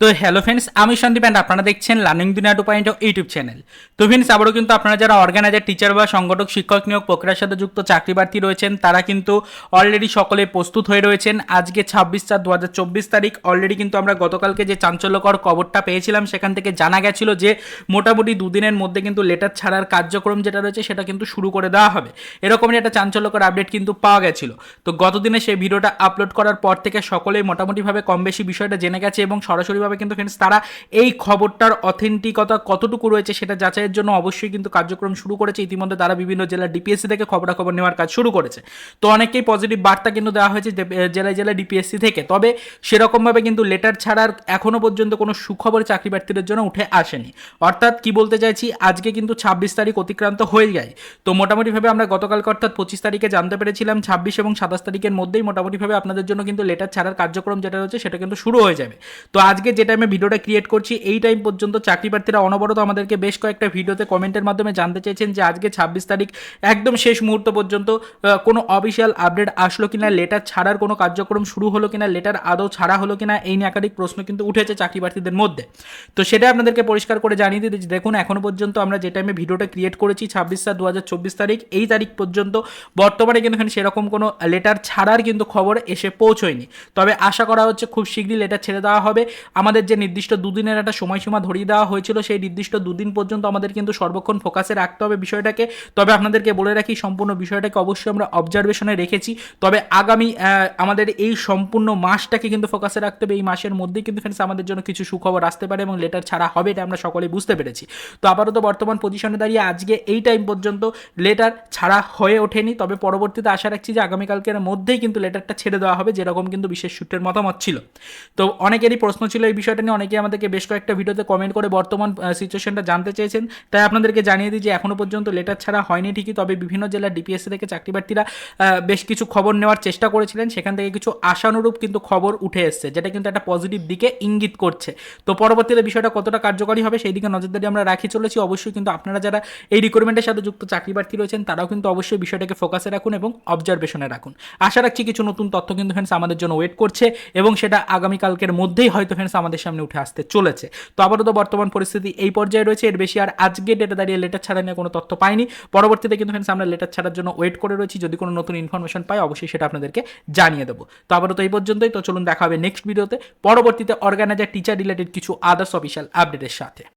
তো hello friends আমি Sandeep and আপনারা দেখছেন learning Duniya two point YouTube channel তো ফ্রেন্ডস আবারও কিন্তু আপনারা যারা অর্গানাইজার টিচার বা সংগঠক, শিক্ষক নিয়োগ প্রক্রিয়ার সাথে যুক্ত চাকরি প্রার্থী রয়েছেন, তারা কিন্তু অলরেডি সকলে প্রস্তুত হয়ে রয়েছেন। আজকে ছাব্বিশ চার দু হাজার চব্বিশ তারিখ অলরেডি কিন্তু আমরা গতকালকে যে চাঞ্চল্যকর খবরটা পেয়েছিলাম, সেখান থেকে জানা গেছিল যে মোটামুটি দুদিনের মধ্যে কিন্তু লেটার ছাড়ার কার্যক্রম যেটা রয়েছে, সেটা কিন্তু শুরু করে দেওয়া হবে। এরকমই একটা চাঞ্চল্যকর আপডেট কিন্তু পাওয়া গেছিল। তো গতদিনে সেই ভিডিওটা আপলোড করার পর থেকে সকলেই মোটামুটিভাবে কম বেশি বিষয়টা জেনে গেছে এবং সরাসরিভাবে কিন্তু ফ্রেন্ডস তারা এই খবরটার অথেন্টিকতা কতটুকু রয়েছে সেটা যাচাইয়ের জন্য অবশ্যই কিন্তু কার্যক্রম শুরু করেছে। ইতিমধ্যে তারা বিভিন্ন জেলার ডিপিএসসি থেকে খবরাখবর নেওয়ার কাজ শুরু করেছে। তো অনেকেই পজিটিভ বার্তা কিন্তু দেওয়া হয়েছে জেলায় জেলায় ডিপিএসসি থেকে। তবে সেরকমভাবে কিন্তু লেটার ছাড়ার এখনও পর্যন্ত কোনো সুখবর চাকরি প্রার্থীদের জন্য উঠে আসেনি। অর্থাৎ কি বলতে চাইছি, আজকে কিন্তু ছাব্বিশ তারিখ অতিক্রান্ত হয়ে যায়। তো মোটামুটিভাবে আমরা গতকালকে অর্থাৎ পঁচিশ তারিখে জানতে পেরেছিলাম, ছাব্বিশ এবং সাতাশ তারিখের মধ্যেই মোটামুটিভাবে আপনাদের জন্য কিন্তু লেটার ছাড়ার কার্যক্রম যেটা রয়েছে সেটা কিন্তু শুরু হয়ে যাবে। তো আজকে যে টাইমে ভিডিওটা ক্রিয়েট করছি, এই টাইম পর্যন্ত চাকরি প্রার্থীরা অনবরত আমাদেরকে বেশ কয়েকটা ভিডিওতে কমেন্টের মাধ্যমে জানতে চেয়েছেন যে আজকে ছাব্বিশ তারিখ একদম শেষ মুহূর্ত পর্যন্ত কোনো অফিসিয়াল আপডেট আসলো কিনা লেটার ছাড়ার কোনো কার্যক্রম শুরু হলো কিনা লেটার আদৌ ছাড়া হলো কিনা, এই নিয়ে একাধিক প্রশ্ন কিন্তু উঠেছে চাকরি প্রার্থীদের মধ্যে। তো সেটা আপনাদেরকে পরিষ্কার করে জানিয়ে দিতে দেখুন এখনও পর্যন্ত আমরা যে টাইমে ভিডিওটা ক্রিয়েট করেছি ছাব্বিশ সাত দু তারিখ, এই তারিখ পর্যন্ত বর্তমানে কিন্তু এখানে সেরকম কোনো লেটার ছাড়ার কিন্তু খবর এসে পৌঁছয়নি। তবে আশা করা হচ্ছে খুব শীঘ্রই লেটার ছেড়ে দেওয়া হবে। আমাদের যে নির্দিষ্ট দুদিনের একটা সময়সীমা ধরিয়ে দেওয়া হয়েছিল, সেই নির্দিষ্ট দুদিন পর্যন্ত আমাদের কিন্তু সর্বক্ষণ ফোকাসে রাখতে হবে বিষয়টাকে। তবে আপনাদেরকে বলে রাখি, সম্পূর্ণ বিষয়টাকে অবশ্যই আমরা অবজারভেশনে রেখেছি। তবে আগামী আমাদের এই সম্পূর্ণ মাসটাকে কিন্তু ফোকাসে রাখতে হবে। এই মাসের মধ্যেই কিন্তু ফ্রেন্ডস আমাদের জন্য কিছু সুখবর আসতে পারে এবং লেটার ছাড়া হবে এটা আমরা সকলেই বুঝতে পেরেছি। তো আপাতত বর্তমান পজিশনে দাঁড়িয়ে আজকে এই টাইম পর্যন্ত লেটার ছাড়া হয়ে ওঠেনি। তবে পরবর্তীতে আশা রাখছি যে আগামীকালকের মধ্যেই কিন্তু লেটারটা ছেড়ে দেওয়া হবে, যেরকম কিন্তু বিশেষ সূত্রের মতামত ছিল। তো অনেকেরই প্রশ্ন ছিল এই বিষয়টা নিয়ে অনেকে আমাদেরকে বেশ কয়েকটা ভিডিওতে কমেন্ট করে বর্তমান সিচুয়েশনটা জানতে চেয়েছেন। তাই আপনাদেরকে জানিয়ে দিই যে এখনও পর্যন্ত লেটার ছাড়া হয়নি ঠিকই, তবে বিভিন্ন জেলার ডিপিএসসি থেকে চাকরি প্রার্থীরা বেশ কিছু খবর নেওয়ার চেষ্টা করেছিলেন। সেখান থেকে কিছু আশানুরূপ কিন্তু খবর উঠে এসছে, যেটা কিন্তু একটা পজিটিভ দিকে ইঙ্গিত করছে। তো পরবর্তীতে বিষয়টা কতটা কার্যকরী হবে সেই দিকে নজরদারি আমরা রাখি চলেছি। অবশ্যই কিন্তু আপনারা যারা এই রিক্রুটমেন্টের সাথে যুক্ত চাকরি প্রার্থী রয়েছেন, তারাও কিন্তু অবশ্যই বিষয়টাকে ফোকাসে রাখুন এবং অবজারভেশনে রাখুন। আশা রাখছি কিছু নতুন তথ্য কিন্তু ফ্রেন্ডস আমাদের জন্য ওয়েট করছে এবং সেটা আগামীকালকের মধ্যেই হয়তো ফ্রেন্ডস আমাদের সামনে উঠে আসতে চলেছে। তো আপাতত বর্তমান পরিস্থিতি এই পর্যায়ে রয়েছে। এর বেশি আর আজকে ডেটা দাঁড়িয়ে লেটার ছাড়া নিয়ে কোনো তথ্য পাইনি। পরবর্তীতে কিন্তু ফ্রেন্ডস আমরা লেটার ছাড়ার জন্য ওয়েট করে রয়েছি। যদি কোনো নতুন ইনফরমেশন পাই, অবশ্যই সেটা আপনাদেরকে জানিয়ে দেবো। তো আপাতত এই পর্যন্তই। তো চলুন দেখা হবে নেক্সট ভিডিওতে পরবর্তীতে অর্গানাইজার টিচার রিলেটেড কিছু আদার্স অফিসিয়াল আপডেটের সাথে।